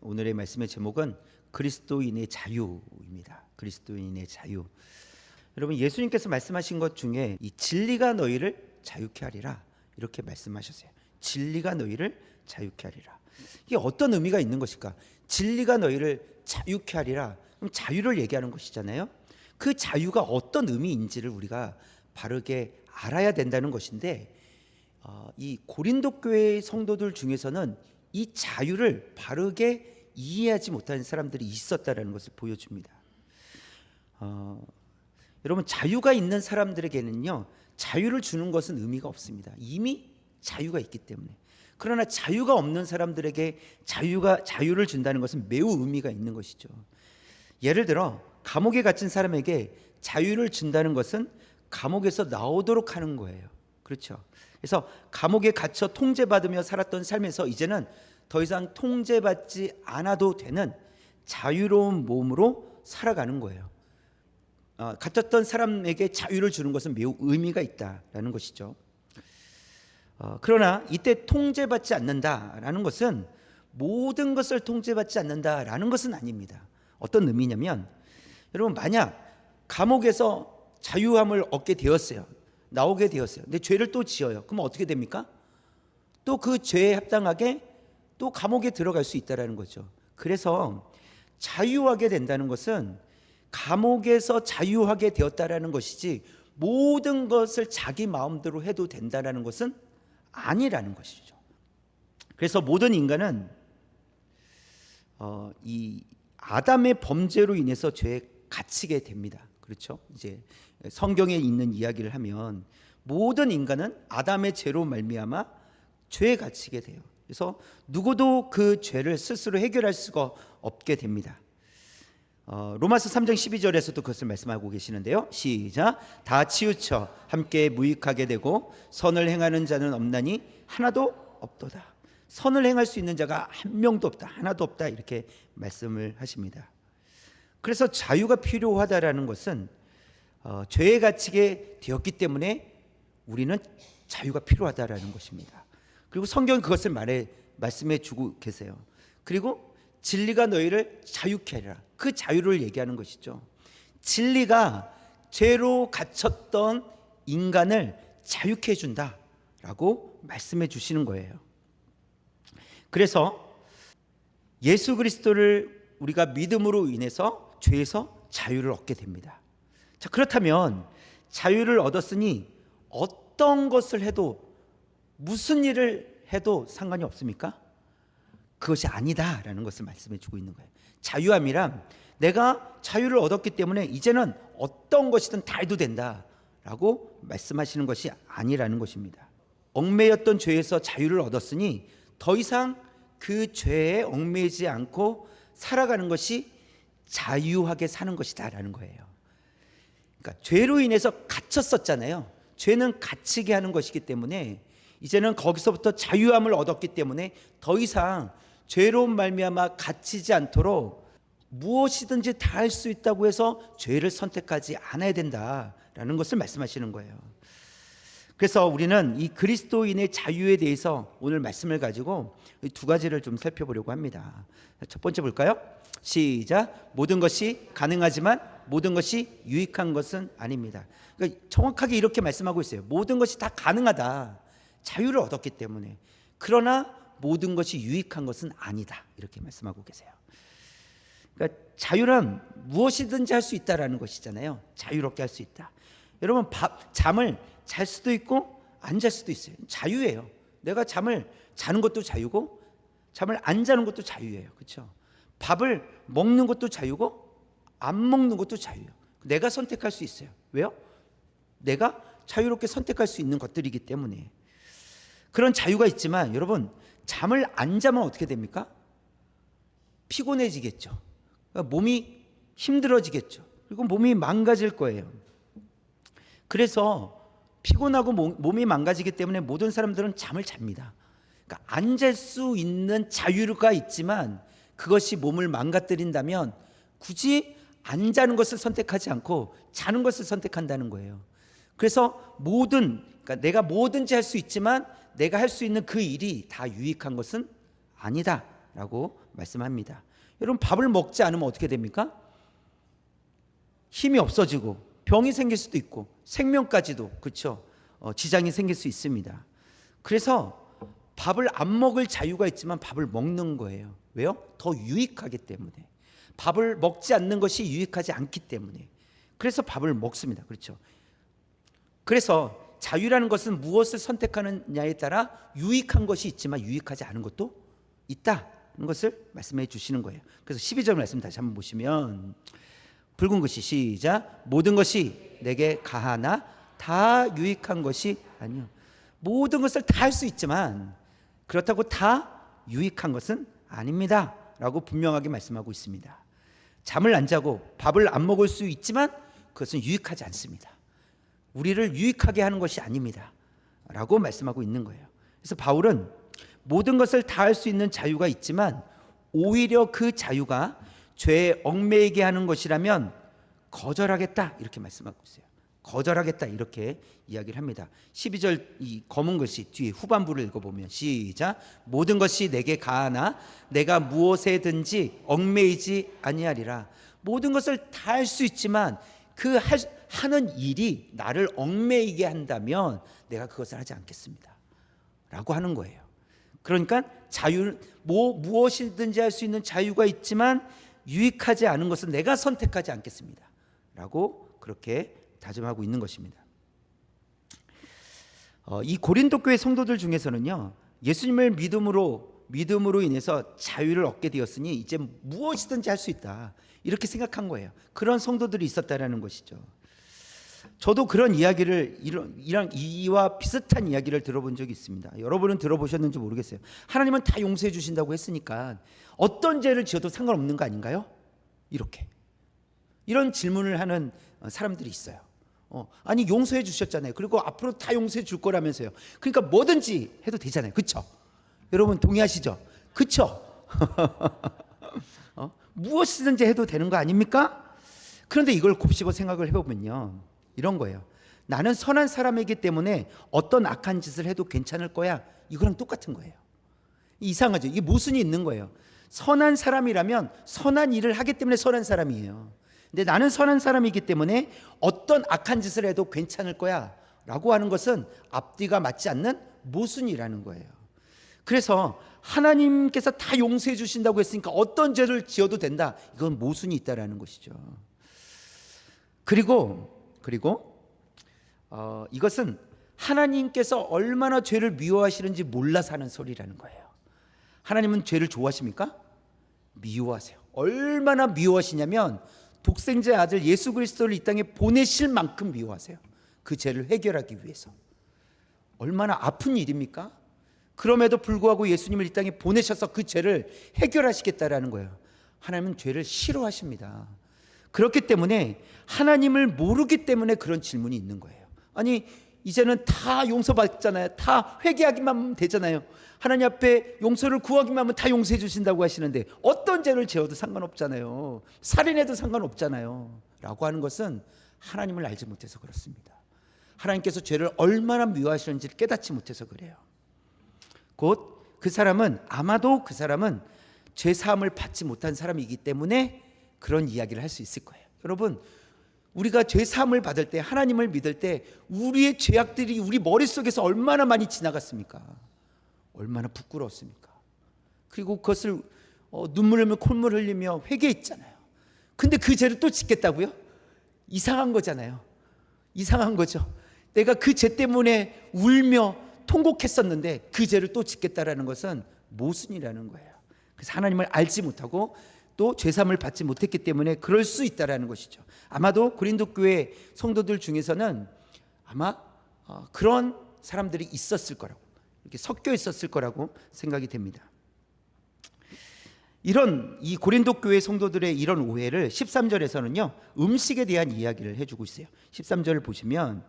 오늘의 말씀의 제목은 그리스도인의 자유입니다. 그리스도인의 자유. 여러분 예수님께서 말씀하신 것 중에 이 진리가 너희를 자유케 하리라 이렇게 말씀하셨어요. 진리가 너희를 자유케 하리라. 이게 어떤 의미가 있는 것일까? 진리가 너희를 자유케 하리라. 그럼 자유를 얘기하는 것이잖아요. 그 자유가 어떤 의미인지를 우리가 바르게 알아야 된다는 것인데 어, 이 고린도 교회 성도들 중에서는 이 자유를 바르게 이해하지 못하는 사람들이 있었다라는 것을 보여줍니다. 어, 여러분 자유가 있는 사람들에게는요 자유를 주는 것은 의미가 없습니다. 이미 자유가 있기 때문에. 그러나 자유가 없는 사람들에게 자유가 자유를 준다는 것은 매우 의미가 있는 것이죠. 예를 들어 감옥에 갇힌 사람에게 자유를 준다는 것은 감옥에서 나오도록 하는 거예요. 그렇죠. 그래서 감옥에 갇혀 통제받으며 살았던 삶에서 이제는 더 이상 통제받지 않아도 되는 자유로운 몸으로 살아가는 거예요. 어, 갇혔던 사람에게 자유를 주는 것은 매우 의미가 있다라는 것이죠. 어, 그러나 이때 통제받지 않는다라는 것은 모든 것을 통제받지 않는다라는 것은 아닙니다. 어떤 의미냐면 여러분 만약 감옥에서 자유함을 얻게 되었어요. 나오게 되었어요. 근데 죄를 또 지어요. 그럼 어떻게 됩니까? 또 그 죄에 합당하게 또 감옥에 들어갈 수 있다라는 거죠. 그래서 자유하게 된다는 것은 감옥에서 자유하게 되었다라는 것이지 모든 것을 자기 마음대로 해도 된다라는 것은 아니라는 것이죠. 그래서 모든 인간은 어, 이 아담의 범죄로 인해서 죄에 갇히게 됩니다. 그렇죠? 이제 성경에 있는 이야기를 하면 모든 인간은 아담의 죄로 말미암아 죄에 갇히게 돼요. 그래서 누구도 그 죄를 스스로 해결할 수가 없게 됩니다. 어, 로마서 3장 12절에서도 그것을 말씀하고 계시는데요. 시작. 다 치우쳐 함께 무익하게 되고 선을 행하는 자는 없나니 하나도 없도다. 선을 행할 수 있는 자가 한 명도 없다. 하나도 없다. 이렇게 말씀을 하십니다. 그래서 자유가 필요하다라는 것은 어, 죄에 갇히게 되었기 때문에 우리는 자유가 필요하다라는 것입니다. 그리고 성경 그것을 말해 말씀해 주고 계세요. 그리고 진리가 너희를 자유케 하리라. 그 자유를 얘기하는 것이죠. 진리가 죄로 갇혔던 인간을 자유케 해 준다라고 말씀해 주시는 거예요. 그래서 예수 그리스도를 우리가 믿음으로 인해서 죄에서 자유를 얻게 됩니다. 자, 그렇다면 자유를 얻었으니 어떤 것을 해도 무슨 일을 해도 상관이 없습니까? 그것이 아니다라는 것을 말씀해 주고 있는 거예요. 자유함이란 내가 자유를 얻었기 때문에 이제는 어떤 것이든 다 해도 된다라고 말씀하시는 것이 아니라는 것입니다. 얽매였던 죄에서 자유를 얻었으니 더 이상 그 죄에 얽매이지 않고 살아가는 것이 자유하게 사는 것이다라는 거예요. 그러니까 죄로 인해서 갇혔었잖아요. 죄는 갇히게 하는 것이기 때문에 이제는 거기서부터 자유함을 얻었기 때문에 더 이상 죄로운 말미암아 갇히지 않도록 무엇이든지 다 할 수 있다고 해서 죄를 선택하지 않아야 된다라는 것을 말씀하시는 거예요. 그래서 우리는 이 그리스도인의 자유에 대해서 오늘 말씀을 가지고 두 가지를 좀 살펴보려고 합니다. 첫 번째 볼까요? 시작. 모든 것이 가능하지만 모든 것이 유익한 것은 아닙니다. 그러니까 정확하게 이렇게 말씀하고 있어요. 모든 것이 다 가능하다. 자유를 얻었기 때문에. 그러나 모든 것이 유익한 것은 아니다. 이렇게 말씀하고 계세요. 그러니까 자유란 무엇이든지 할 수 있다라는 것이잖아요. 자유롭게 할 수 있다. 여러분 밥 잠을 잘 수도 있고 안 잘 수도 있어요. 자유예요. 내가 잠을 자는 것도 자유고 잠을 안 자는 것도 자유예요. 그렇죠? 밥을 먹는 것도 자유고 안 먹는 것도 자유예요. 내가 선택할 수 있어요. 왜요? 내가 자유롭게 선택할 수 있는 것들이기 때문에 그런 자유가 있지만 여러분 잠을 안 자면 어떻게 됩니까? 피곤해지겠죠. 그러니까 몸이 힘들어지겠죠. 그리고 몸이 망가질 거예요. 그래서 피곤하고 몸이 망가지기 때문에 모든 사람들은 잠을 잡니다. 그러니까 안잘수 있는 자유가 있지만 그것이 몸을 망가뜨린다면 굳이 안 자는 것을 선택하지 않고 자는 것을 선택한다는 거예요. 그래서 모든 그러니까 내가 뭐든지 할 수 있지만 내가 할 수 있는 그 일이 다 유익한 것은 아니다라고 말씀합니다. 여러분 밥을 먹지 않으면 어떻게 됩니까? 힘이 없어지고 병이 생길 수도 있고 생명까지도 그렇죠. 어, 지장이 생길 수 있습니다. 그래서 밥을 안 먹을 자유가 있지만 밥을 먹는 거예요. 왜요? 더 유익하기 때문에. 밥을 먹지 않는 것이 유익하지 않기 때문에. 그래서 밥을 먹습니다. 그렇죠. 그래서 자유라는 것은 무엇을 선택하느냐에 따라 유익한 것이 있지만 유익하지 않은 것도 있다는 것을 말씀해 주시는 거예요. 그래서 12절 말씀 다시 한번 보시면 붉은 것이 시작 모든 것이 내게 가하나 다 유익한 것이 아니요. 모든 것을 다 할 수 있지만 그렇다고 다 유익한 것은 아닙니다 라고 분명하게 말씀하고 있습니다. 잠을 안 자고 밥을 안 먹을 수 있지만 그것은 유익하지 않습니다. 우리를 유익하게 하는 것이 아닙니다. 라고 말씀하고 있는 거예요. 그래서 바울은 모든 것을 다 할 수 있는 자유가 있지만 오히려 그 자유가 죄에 얽매이게 하는 것이라면 거절하겠다 이렇게 말씀하고 있어요. 거절하겠다 이렇게 이야기를 합니다. 12절 이 검은 글씨 뒤에 후반부를 읽어보면 시작 모든 것이 내게 가하나 내가 무엇에든지 얽매이지 아니하리라 모든 것을 다 할 수 있지만 그 할, 하는 일이 나를 얽매이게 한다면 내가 그것을 하지 않겠습니다. 라고 하는 거예요. 그러니까 자유 뭐 무엇이든지 할 수 있는 자유가 있지만 유익하지 않은 것은 내가 선택하지 않겠습니다. 라고 그렇게 다짐하고 있는 것입니다. 어, 이 고린도 교회 성도들 중에서는요 예수님을 믿음으로 믿음으로 인해서 자유를 얻게 되었으니 이제 무엇이든지 할 수 있다 이렇게 생각한 거예요. 그런 성도들이 있었다라는 것이죠. 저도 그런 이야기를 이런 이랑 이와 비슷한 이야기를 들어본 적이 있습니다. 여러분은 들어보셨는지 모르겠어요. 하나님은 다 용서해 주신다고 했으니까 어떤 죄를 지어도 상관없는 거 아닌가요? 이렇게 이런 질문을 하는 사람들이 있어요. 어, 아니 용서해 주셨잖아요. 그리고 앞으로 다 용서해 줄 거라면서요. 그러니까 뭐든지 해도 되잖아요. 그렇죠? 여러분 동의하시죠? 그렇죠? 어? 무엇이든지 해도 되는 거 아닙니까? 그런데 이걸 곱씹어 생각을 해보면요. 이런 거예요. 나는 선한 사람이기 때문에 어떤 악한 짓을 해도 괜찮을 거야. 이거랑 똑같은 거예요. 이상하죠. 이게 모순이 있는 거예요. 선한 사람이라면 선한 일을 하기 때문에 선한 사람이에요. 근데 나는 선한 사람이기 때문에 어떤 악한 짓을 해도 괜찮을 거야. 라고 하는 것은 앞뒤가 맞지 않는 모순이라는 거예요. 그래서 하나님께서 다 용서해 주신다고 했으니까 어떤 죄를 지어도 된다. 이건 모순이 있다라는 것이죠. 그리고 그리고 어, 이것은 하나님께서 얼마나 죄를 미워하시는지 몰라서 하는 소리라는 거예요. 하나님은 죄를 좋아하십니까? 미워하세요. 얼마나 미워하시냐면 독생자 아들 예수 그리스도를 이 땅에 보내실 만큼 미워하세요. 그 죄를 해결하기 위해서. 얼마나 아픈 일입니까? 그럼에도 불구하고 예수님을 이 땅에 보내셔서 그 죄를 해결하시겠다라는 거예요. 하나님은 죄를 싫어하십니다. 그렇기 때문에 하나님을 모르기 때문에 그런 질문이 있는 거예요. 아니 이제는 다 용서받잖아요. 다 회개하기만 하면 되잖아요. 하나님 앞에 용서를 구하기만 하면 다 용서해 주신다고 하시는데 어떤 죄를 지어도 상관없잖아요. 살인해도 상관없잖아요. 라고 하는 것은 하나님을 알지 못해서 그렇습니다. 하나님께서 죄를 얼마나 미워하시는지를 깨닫지 못해서 그래요. 곧 그 사람은 아마도 그 사람은 죄 사함을 받지 못한 사람이기 때문에 그런 이야기를 할 수 있을 거예요. 여러분, 우리가 죄 사함을 받을 때 하나님을 믿을 때 우리의 죄악들이 우리 머릿속에서 얼마나 많이 지나갔습니까? 얼마나 부끄러웠습니까? 그리고 그것을 어, 눈물 흘리며 콧물 흘리며 회개했잖아요. 근데 그 죄를 또 짓겠다고요? 이상한 거잖아요. 이상한 거죠. 내가 그 죄 때문에 울며 통곡했었는데 그 죄를 또 짓겠다라는 것은 모순이라는 거예요. 그래서 하나님을 알지 못하고 또 죄삼을 받지 못했기 때문에 그럴 수 있다라는 것이죠. 아마도 고린도 교회 성도들 중에서는 아마 어, 그런 사람들이 있었을 거라고 이렇게 섞여 있었을 거라고 생각이 됩니다. 이런 이 고린도 교회 성도들의 이런 오해를 13절에서는요. 음식에 대한 이야기를 해 주고 있어요. 13절을 보시면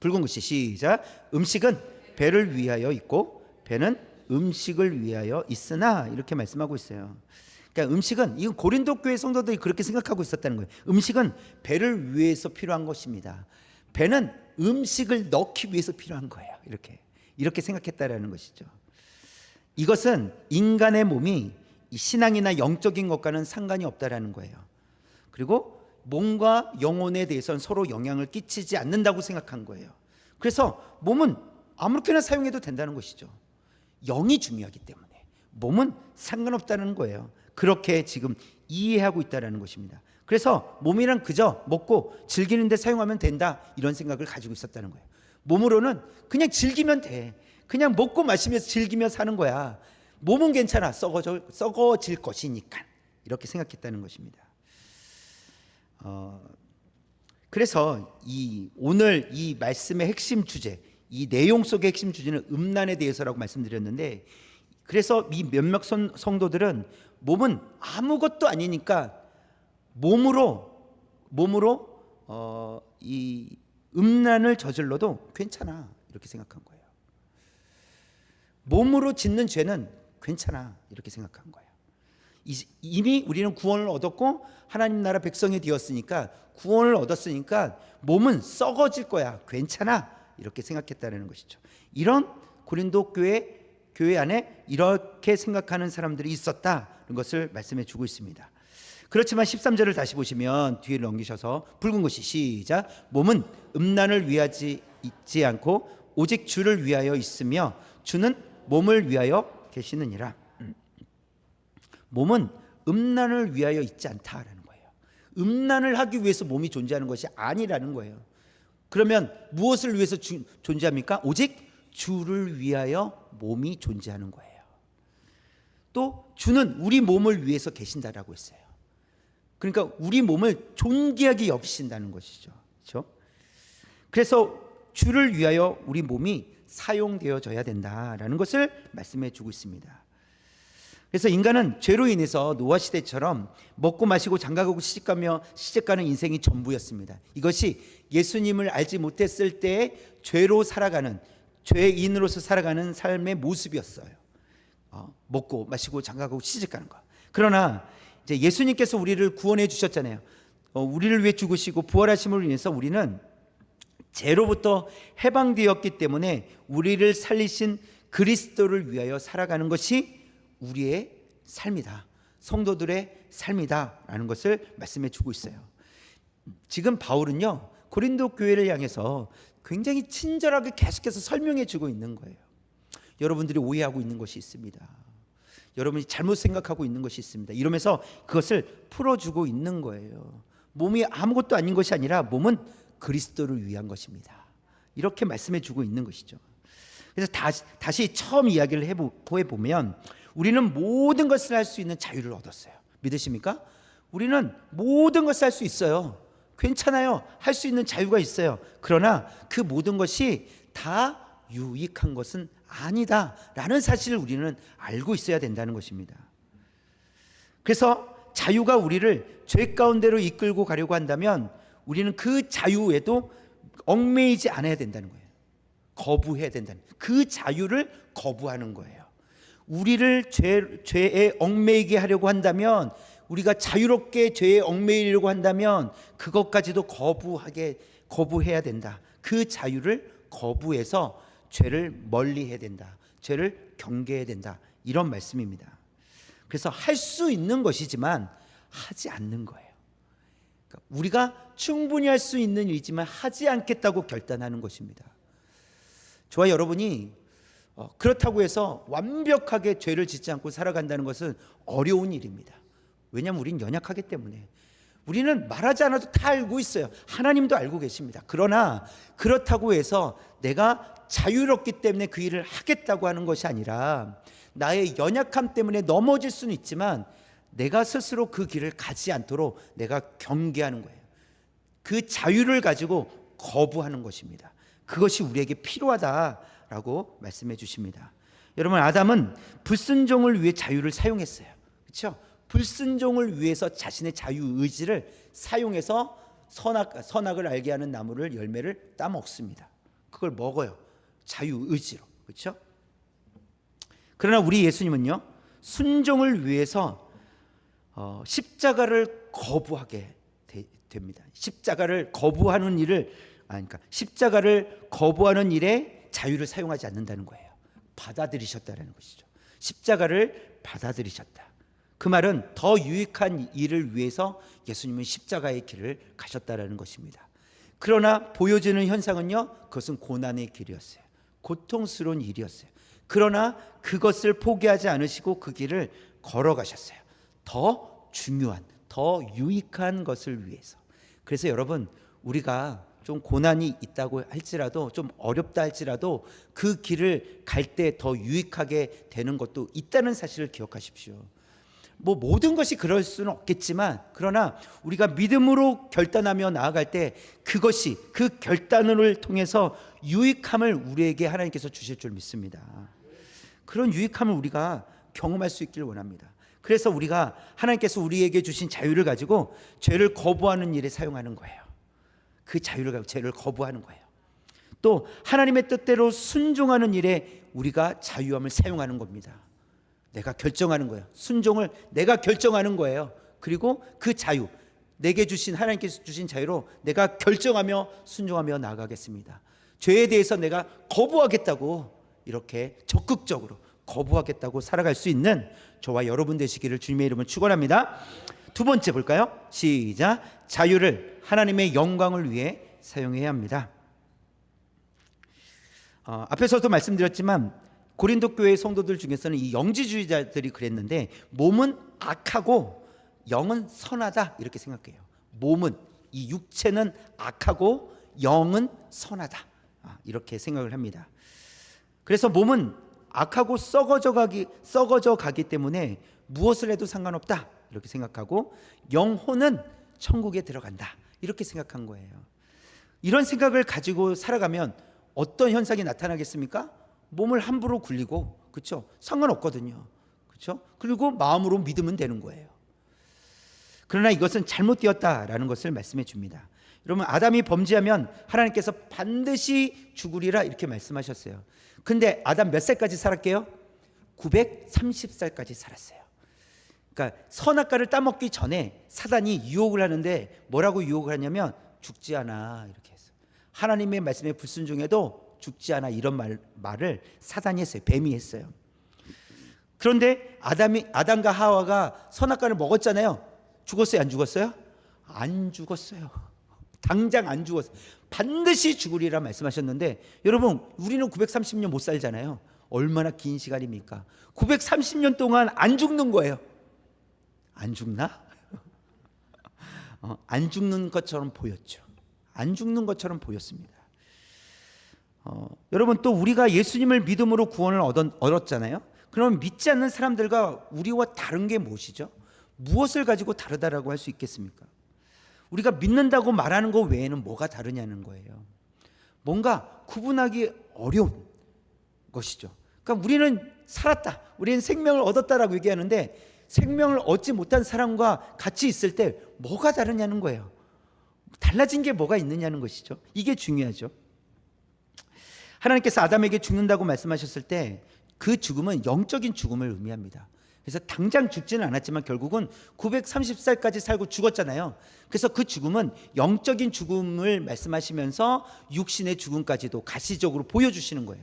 붉은 글씨 시작 음식은 배를 위하여 있고 배는 음식을 위하여 있으나 이렇게 말씀하고 있어요. 그러니까 음식은 이건 고린도 교회 성도들이 그렇게 생각하고 있었다는 거예요. 음식은 배를 위해서 필요한 것입니다. 배는 음식을 넣기 위해서 필요한 거예요. 이렇게 이렇게 생각했다라는 것이죠. 이것은 인간의 몸이 이 신앙이나 영적인 것과는 상관이 없다라는 거예요. 그리고 몸과 영혼에 대해서는 서로 영향을 끼치지 않는다고 생각한 거예요. 그래서 몸은 아무렇게나 사용해도 된다는 것이죠. 영이 중요하기 때문에 몸은 상관없다는 거예요. 그렇게 지금 이해하고 있다라는 것입니다. 그래서 몸이란 그저 먹고 즐기는 데 사용하면 된다 이런 생각을 가지고 있었다는 거예요. 몸으로는 그냥 즐기면 돼. 그냥 먹고 마시면서 즐기며 사는 거야. 몸은 괜찮아. 썩어져, 썩어질 것이니까. 이렇게 생각했다는 것입니다. 어, 그래서 이 오늘 이 말씀의 핵심 주제, 이 내용 속의 핵심 주제는 음란에 대해서라고 말씀드렸는데 그래서 이 몇몇 성- 성도들은 몸은 아무것도 아니니까 몸으로 몸으로 어, 이 음란을 저질러도 괜찮아 이렇게 생각한 거예요. 몸으로 짓는 죄는 괜찮아 이렇게 생각한 거예요. 이- 이미 우리는 구원을 얻었고 하나님 나라 백성이 되었으니까 구원을 얻었으니까 몸은 썩어질 거야 괜찮아 이렇게 생각했다는 것이죠. 이런 고린도 교회 교회 안에 이렇게 생각하는 사람들이 있었다는 것을 말씀해 주고 있습니다. 그렇지만 13절을 다시 보시면 뒤에 넘기셔서 붉은 것이 시작 몸은 음란을 위하지 있지 않고 오직 주를 위하여 있으며 주는 몸을 위하여 계시느니라. 몸은 음란을 위하여 있지 않다라는 거예요. 음란을 하기 위해서 몸이 존재하는 것이 아니라는 거예요. 그러면 무엇을 위해서 주- 존재합니까? 오직 주를 위하여 몸이 존재하는 거예요. 또 주는 우리 몸을 위해서 계신다라고 했어요. 그러니까 우리 몸을 존귀하게 여기신다는 것이죠. 그렇죠? 그래서 주를 위하여 우리 몸이 사용되어져야 된다라는 것을 말씀해 주고 있습니다. 그래서 인간은 죄로 인해서 노아 시대처럼 먹고 마시고 장가가고 시집가며 시집가는 인생이 전부였습니다. 이것이 예수님을 알지 못했을 때 죄로 살아가는 죄인으로서 살아가는 삶의 모습이었어요. 어, 먹고 마시고 장가가고 시집가는 거. 그러나 이제 예수님께서 우리를 구원해 주셨잖아요. 어, 우리를 위해 죽으시고 부활하심을 인해서 우리는 죄로부터 해방되었기 때문에 우리를 살리신 그리스도를 위하여 살아가는 것이 우리의 삶이다. 성도들의 삶이다라는 것을 말씀해 주고 있어요. 지금 바울은요. 고린도 교회를 향해서 굉장히 친절하게 계속해서 설명해 주고 있는 거예요. 여러분들이 오해하고 있는 것이 있습니다. 여러분이 잘못 생각하고 있는 것이 있습니다. 이러면서 그것을 풀어주고 있는 거예요. 몸이 아무것도 아닌 것이 아니라 몸은 그리스도를 위한 것입니다. 이렇게 말씀해 주고 있는 것이죠. 그래서 다시, 다시 처음 이야기를 해보, 해보면 우리는 모든 것을 할 수 있는 자유를 얻었어요. 믿으십니까? 우리는 모든 것을 할 수 있어요. 괜찮아요. 할 수 있는 자유가 있어요. 그러나 그 모든 것이 다 유익한 것은 아니다라는 사실을 우리는 알고 있어야 된다는 것입니다. 그래서 자유가 우리를 죄 가운데로 이끌고 가려고 한다면 우리는 그 자유에도 얽매이지 않아야 된다는 거예요. 거부해야 된다는 그 자유를 거부하는 거예요. 우리를 죄, 죄에 얽매이게 하려고 한다면 우리가 자유롭게 죄에 얽매이려고 한다면 그것까지도 거부하게 거부해야 된다. 그 자유를 거부해서 죄를 멀리해야 된다. 죄를 경계해야 된다. 이런 말씀입니다. 그래서 할 수 있는 것이지만 하지 않는 거예요. 그러니까 우리가 충분히 할 수 있는 일이지만 하지 않겠다고 결단하는 것입니다. 저와 여러분이 어, 그렇다고 해서 완벽하게 죄를 짓지 않고 살아간다는 것은 어려운 일입니다. 왜냐하면 우리는 연약하기 때문에 우리는 말하지 않아도 다 알고 있어요. 하나님도 알고 계십니다. 그러나 그렇다고 해서 내가 자유롭기 때문에 그 일을 하겠다고 하는 것이 아니라 나의 연약함 때문에 넘어질 수는 있지만 내가 스스로 그 길을 가지 않도록 내가 경계하는 거예요. 그 자유를 가지고 거부하는 것입니다. 그것이 우리에게 필요하다라고 말씀해 주십니다. 여러분 아담은 불순종을 위해 자유를 사용했어요. 그렇죠? 불순종을 위해서 자신의 자유 의지를 사용해서 선악 선악을 알게 하는 나무를 열매를 따 먹습니다. 그걸 먹어요. 자유 의지로. 그렇죠? 그러나 우리 예수님은요. 순종을 위해서 어, 십자가를 거부하게 되, 됩니다. 십자가를 거부하는 일을 아 그러니까 십자가를 거부하는 일에 자유를 사용하지 않는다는 거예요. 받아들이셨다라는 것이죠. 십자가를 받아들이셨다. 그 말은 더 유익한 일을 위해서 예수님은 십자가의 길을 가셨다라는 것입니다. 그러나 보여지는 현상은요, 그것은 고난의 길이었어요. 고통스러운 일이었어요. 그러나 그것을 포기하지 않으시고 그 길을 걸어가셨어요. 더 중요한, 더 유익한 것을 위해서. 그래서 여러분, 우리가 좀 고난이 있다고 할지라도 좀 어렵다 할지라도 그 길을 갈 때 더 유익하게 되는 것도 있다는 사실을 기억하십시오. 뭐 모든 것이 그럴 수는 없겠지만 그러나 우리가 믿음으로 결단하며 나아갈 때 그것이 그 결단을 통해서 유익함을 우리에게 하나님께서 주실 줄 믿습니다. 그런 유익함을 우리가 경험할 수 있기를 원합니다. 그래서 우리가 하나님께서 우리에게 주신 자유를 가지고 죄를 거부하는 일에 사용하는 거예요. 그 자유를 가지고 죄를 거부하는 거예요. 또 하나님의 뜻대로 순종하는 일에 우리가 자유함을 사용하는 겁니다. 내가 결정하는 거예요. 순종을 내가 결정하는 거예요. 그리고 그 자유, 내게 주신 하나님께서 주신 자유로 내가 결정하며 순종하며 나아가겠습니다. 죄에 대해서 내가 거부하겠다고 이렇게 적극적으로 거부하겠다고 살아갈 수 있는 저와 여러분 되시기를 주님의 이름으로 축원합니다. 두 번째 볼까요? 시작. 자유를 하나님의 영광을 위해 사용해야 합니다. 어, 앞에서도 말씀드렸지만 고린도 교회 성도들 중에서는 이 영지주의자들이 그랬는데 몸은 악하고 영은 선하다 이렇게 생각해요. 몸은 이 육체는 악하고 영은 선하다 아, 이렇게 생각을 합니다. 그래서 몸은 악하고 썩어져 가기 썩어져 가기 때문에 무엇을 해도 상관없다 이렇게 생각하고 영혼은 천국에 들어간다 이렇게 생각한 거예요. 이런 생각을 가지고 살아가면 어떤 현상이 나타나겠습니까? 몸을 함부로 굴리고 그렇죠? 상관없거든요. 그렇죠? 그리고 마음으로 믿으면 되는 거예요. 그러나 이것은 잘못되었다라는 것을 말씀해 줍니다. 여러분 아담이 범죄하면 하나님께서 반드시 죽으리라 이렇게 말씀하셨어요. 근데 아담 몇 살까지 살았게요? 930살까지 살았어요. 그러니까 선악과를 따먹기 전에 사단이 유혹을 하는데 뭐라고 유혹을 하냐면 죽지 않아 이렇게 했어요. 하나님의 말씀에 불순종해도 죽지 않아 이런 말, 말을 사단이 했어요. 뱀이 했어요. 그런데 아담이 아담과 하와가 선악과를 먹었잖아요. 죽었어요, 안 죽었어요? 안 죽었어요. 당장 안 죽었어요. 반드시 죽으리라 말씀하셨는데 여러분, 우리는 930년 못 살잖아요. 얼마나 긴 시간입니까? 930년 동안 안 죽는 거예요. 안 죽나? 어, 안 죽는 것처럼 보였죠. 안 죽는 것처럼 보였습니다. 어, 여러분 또 우리가 예수님을 믿음으로 구원을 얻었, 얻었잖아요. 그럼 믿지 않는 사람들과 우리와 다른 게 무엇이죠? 무엇을 가지고 다르다라고 할 수 있겠습니까? 우리가 믿는다고 말하는 것 외에는 뭐가 다르냐는 거예요. 뭔가 구분하기 어려운 것이죠. 그러니까 우리는 살았다. 우리는 생명을 얻었다라고 얘기하는데 생명을 얻지 못한 사람과 같이 있을 때 뭐가 다르냐는 거예요. 달라진 게 뭐가 있느냐는 것이죠. 이게 중요하죠. 하나님께서 아담에게 죽는다고 말씀하셨을 때 그 죽음은 영적인 죽음을 의미합니다. 그래서 당장 죽지는 않았지만 결국은 930살까지 살고 죽었잖아요. 그래서 그 죽음은 영적인 죽음을 말씀하시면서 육신의 죽음까지도 가시적으로 보여주시는 거예요.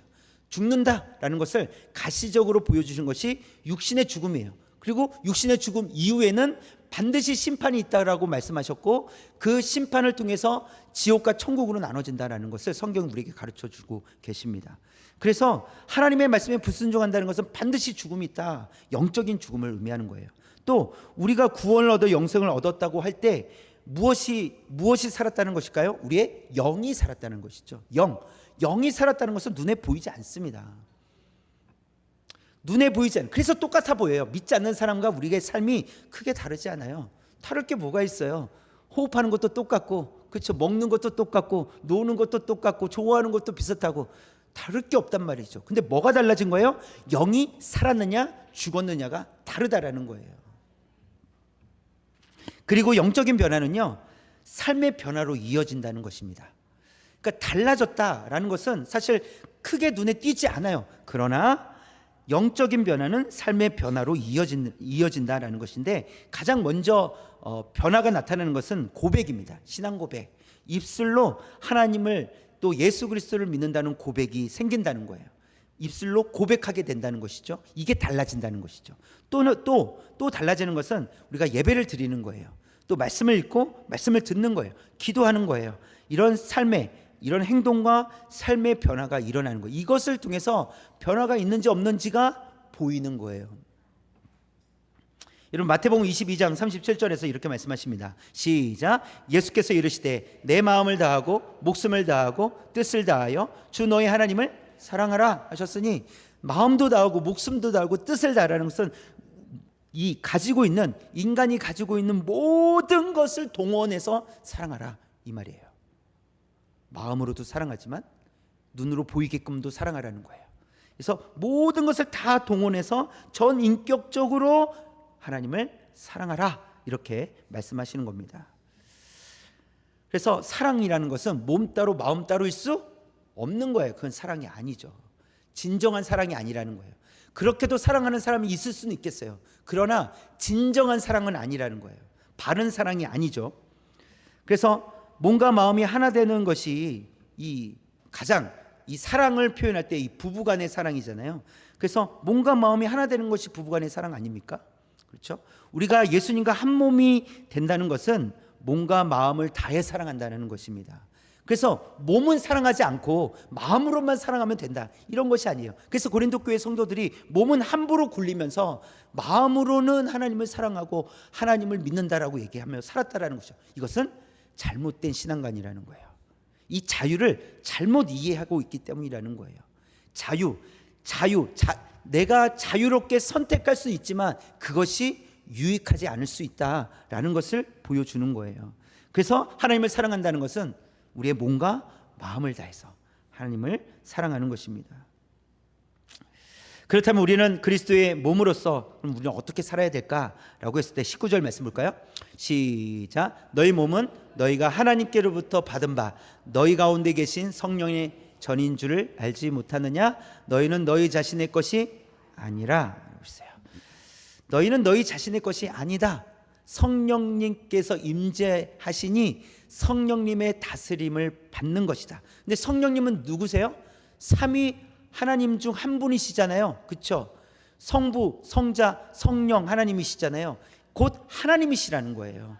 죽는다라는 것을 가시적으로 보여주신 것이 육신의 죽음이에요. 그리고 육신의 죽음 이후에는 반드시 심판이 있다라고 말씀하셨고 그 심판을 통해서 지옥과 천국으로 나눠진다라는 것을 성경 우리에게 가르쳐 주고 계십니다. 그래서 하나님의 말씀에 불순종한다는 것은 반드시 죽음이 있다. 영적인 죽음을 의미하는 거예요. 또 우리가 구원을 얻어 영생을 얻었다고 할 때 무엇이 무엇이 살았다는 것일까요? 우리의 영이 살았다는 것이죠. 영. 영이 살았다는 것은 눈에 보이지 않습니다. 눈에 보이지 않아요. 그래서 똑같아 보여요. 믿지 않는 사람과 우리의 삶이 크게 다르지 않아요. 다를 게 뭐가 있어요? 호흡하는 것도 똑같고, 그렇죠. 먹는 것도 똑같고, 노는 것도 똑같고, 좋아하는 것도 비슷하고 다를 게 없단 말이죠. 근데 뭐가 달라진 거예요? 영이 살았느냐, 죽었느냐가 다르다라는 거예요. 그리고 영적인 변화는요, 삶의 변화로 이어진다는 것입니다. 그러니까 달라졌다라는 것은 사실 크게 눈에 띄지 않아요. 그러나 영적인 변화는 삶의 변화로 이어진, 이어진다라는 것인데 가장 먼저 어, 변화가 나타나는 것은 고백입니다. 신앙 고백. 입술로 하나님을 또 예수 그리스도를 믿는다는 고백이 생긴다는 거예요. 입술로 고백하게 된다는 것이죠. 이게 달라진다는 것이죠. 또는 또, 또 달라지는 것은 우리가 예배를 드리는 거예요. 또 말씀을 읽고 말씀을 듣는 거예요. 기도하는 거예요. 이런 삶의 이런 행동과 삶의 변화가 일어나는 거예요. 이것을 통해서 변화가 있는지 없는지가 보이는 거예요. 여러분 마태복음 22장 37절에서 이렇게 말씀하십니다. 시작. 예수께서 이르시되 내 마음을 다하고 목숨을 다하고 뜻을 다하여 주 너의 하나님을 사랑하라 하셨으니 마음도 다하고 목숨도 다하고 뜻을 다하라는 것은 이 가지고 있는 인간이 가지고 있는 모든 것을 동원해서 사랑하라 이 말이에요. 마음으로도 사랑하지만 눈으로 보이게끔도 사랑하라는 거예요. 그래서 모든 것을 다 동원해서 전 인격적으로 하나님을 사랑하라 이렇게 말씀하시는 겁니다. 그래서 사랑이라는 것은 몸 따로 마음 따로일 수 없는 거예요. 그건 사랑이 아니죠. 진정한 사랑이 아니라는 거예요. 그렇게도 사랑하는 사람이 있을 수는 있겠어요. 그러나 진정한 사랑은 아니라는 거예요. 바른 사랑이 아니죠. 그래서 몸과 마음이 하나 되는 것이 이 가장 이 사랑을 표현할 때 이 부부간의 사랑이잖아요. 그래서 몸과 마음이 하나 되는 것이 부부간의 사랑 아닙니까? 그렇죠? 우리가 예수님과 한 몸이 된다는 것은 몸과 마음을 다해 사랑한다는 것입니다. 그래서 몸은 사랑하지 않고 마음으로만 사랑하면 된다. 이런 것이 아니에요. 그래서 고린도 교회 성도들이 몸은 함부로 굴리면서 마음으로는 하나님을 사랑하고 하나님을 믿는다라고 얘기하며 살았다라는 것이죠. 이것은 잘못된 신앙관이라는 거예요. 이 자유를 잘못 이해하고 있기 때문이라는 거예요. 자유, 자유, 자, 내가 자유롭게 선택할 수 있지만 그것이 유익하지 않을 수 있다라는 것을 보여주는 거예요. 그래서 하나님을 사랑한다는 것은 우리의 몸과 마음을 다해서 하나님을 사랑하는 것입니다. 그렇다면 우리는 그리스도의 몸으로서 그럼 우리는 어떻게 살아야 될까라고 했을 때 19절 말씀 볼까요? 시작. 너희 몸은 너희가 하나님께로부터 받은 바 너희 가운데 계신 성령의 전인 줄을 알지 못하느냐? 너희는 너희 자신의 것이 아니라 보세요. 너희는 너희 자신의 것이 아니다. 성령님께서 임재하시니 성령님의 다스림을 받는 것이다. 근데 성령님은 누구세요? 삼위 하나님 중 한 분이시잖아요. 그렇죠? 성부, 성자, 성령 하나님이시잖아요. 곧 하나님이시라는 거예요.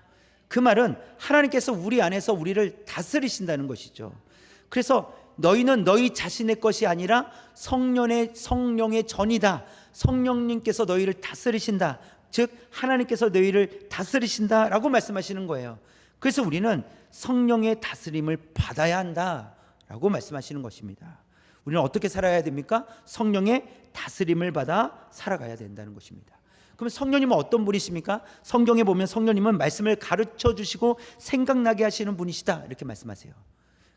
그 말은 하나님께서 우리 안에서 우리를 다스리신다는 것이죠. 그래서 너희는 너희 자신의 것이 아니라 성령의 성령의 전이다. 성령님께서 너희를 다스리신다. 즉 하나님께서 너희를 다스리신다라고 말씀하시는 거예요. 그래서 우리는 성령의 다스림을 받아야 한다라고 말씀하시는 것입니다. 우리는 어떻게 살아야 됩니까? 성령의 다스림을 받아 살아가야 된다는 것입니다. 그럼 성령님은 어떤 분이십니까? 성경에 보면 성령님은 말씀을 가르쳐 주시고 생각나게 하시는 분이시다. 이렇게 말씀하세요.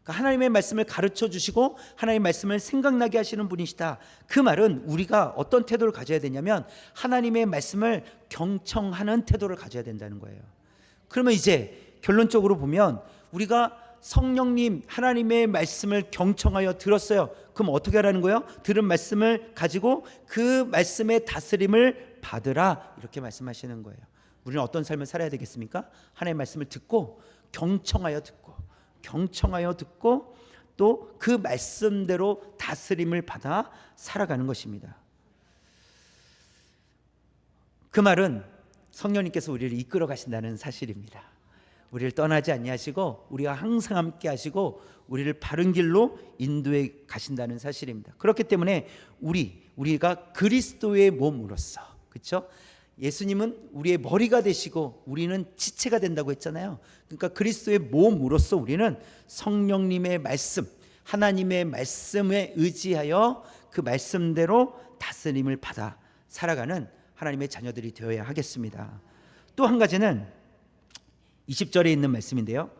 그러니까 하나님의 말씀을 가르쳐 주시고 하나님의 말씀을 생각나게 하시는 분이시다. 그 말은 우리가 어떤 태도를 가져야 되냐면 하나님의 말씀을 경청하는 태도를 가져야 된다는 거예요. 그러면 이제 결론적으로 보면 우리가 성령님 하나님의 말씀을 경청하여 들었어요. 그럼 어떻게 하라는 거예요? 들은 말씀을 가지고 그 말씀의 다스림을 받으라 이렇게 말씀하시는 거예요. 우리는 어떤 삶을 살아야 되겠습니까? 하나님의 말씀을 듣고 경청하여 듣고 경청하여 듣고 또 그 말씀대로 다스림을 받아 살아가는 것입니다. 그 말은 성령님께서 우리를 이끌어 가신다는 사실입니다. 우리를 떠나지 아니하시고 우리가 항상 함께 하시고 우리를 바른 길로 인도해 가신다는 사실입니다. 그렇기 때문에 우리 우리가 그리스도의 몸으로서 그렇죠? 예수님은 우리의 머리가 되시고 우리는 지체가 된다고 했잖아요. 그러니까 그리스도의 몸으로서 우리는 성령님의 말씀, 하나님의 말씀에 의지하여 그 말씀대로 다스림을 받아 살아가는 하나님의 자녀들이 되어야 하겠습니다. 또 한 가지는 20절에 있는 말씀인데요.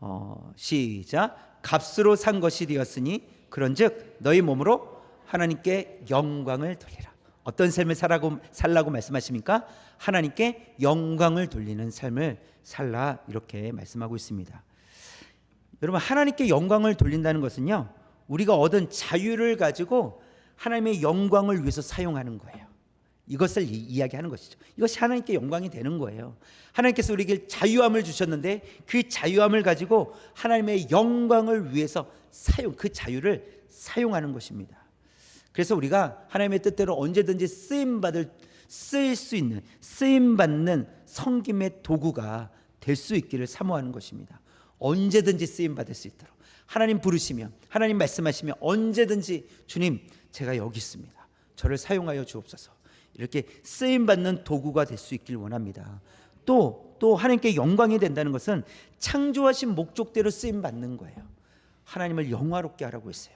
어, 시작. 값으로 산 것이 되었으니 그런즉 너희 몸으로 하나님께 영광을 돌리라. 어떤 삶을 살라고 살라고 말씀하십니까? 하나님께 영광을 돌리는 삶을 살라 이렇게 말씀하고 있습니다. 여러분 하나님께 영광을 돌린다는 것은요. 우리가 얻은 자유를 가지고 하나님의 영광을 위해서 사용하는 거예요. 이것을 이- 이야기하는 것이죠. 이것이 하나님께 영광이 되는 거예요. 하나님께서 우리에게 자유함을 주셨는데 그 자유함을 가지고 하나님의 영광을 위해서 사용 그 자유를 사용하는 것입니다. 그래서 우리가 하나님의 뜻대로 언제든지 쓰임 받을 쓰일 수 있는 쓰임 받는 성김의 도구가 될 수 있기를 사모하는 것입니다. 언제든지 쓰임 받을 수 있도록 하나님 부르시면 하나님 말씀하시면 언제든지 주님 제가 여기 있습니다. 저를 사용하여 주옵소서. 이렇게 쓰임 받는 도구가 될 수 있길 원합니다. 또 또 하나님께 영광이 된다는 것은 창조하신 목적대로 쓰임 받는 거예요. 하나님을 영화롭게 하라고 했어요.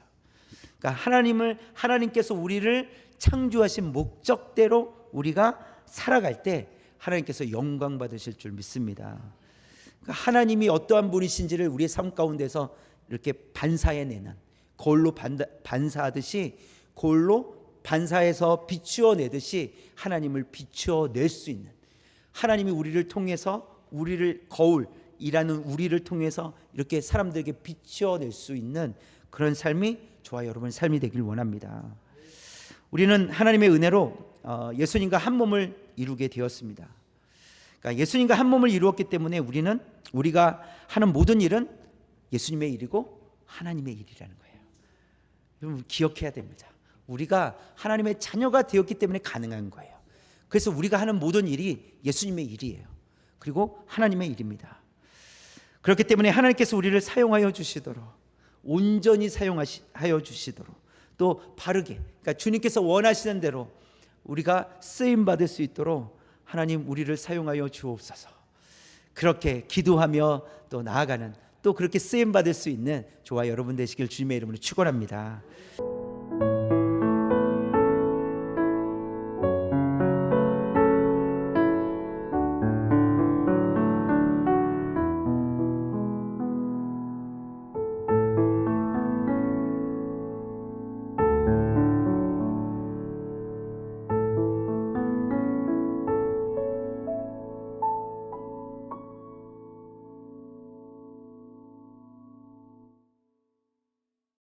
그러니까 하나님을 하나님께서 우리를 창조하신 목적대로 우리가 살아갈 때 하나님께서 영광 받으실 줄 믿습니다. 그러니까 하나님이 어떠한 분이신지를 우리의 삶 가운데서 이렇게 반사해 내는 거울로 반다, 반사하듯이 거울로 반사해서 비추어 내듯이 하나님을 비추어 낼 수 있는 하나님이 우리를 통해서 우리를 거울이라는 우리를 통해서 이렇게 사람들에게 비추어 낼 수 있는 그런 삶이 저와 여러분의 삶이 되길 원합니다. 우리는 하나님의 은혜로 어, 예수님과 한 몸을 이루게 되었습니다. 그러니까 예수님과 한 몸을 이루었기 때문에 우리는 우리가 하는 모든 일은 예수님의 일이고 하나님의 일이라는 거예요. 여러분 기억해야 됩니다. 우리가 하나님의 자녀가 되었기 때문에 가능한 거예요. 그래서 우리가 하는 모든 일이 예수님의 일이에요. 그리고 하나님의 일입니다. 그렇기 때문에 하나님께서 우리를 사용하여 주시도록 온전히 사용하여 주시도록 또 바르게 그러니까 주님께서 원하시는 대로 우리가 쓰임 받을 수 있도록 하나님 우리를 사용하여 주옵소서. 그렇게 기도하며 또 나아가는 또 그렇게 쓰임 받을 수 있는 저와 여러분 되시길 주님의 이름으로 축원합니다.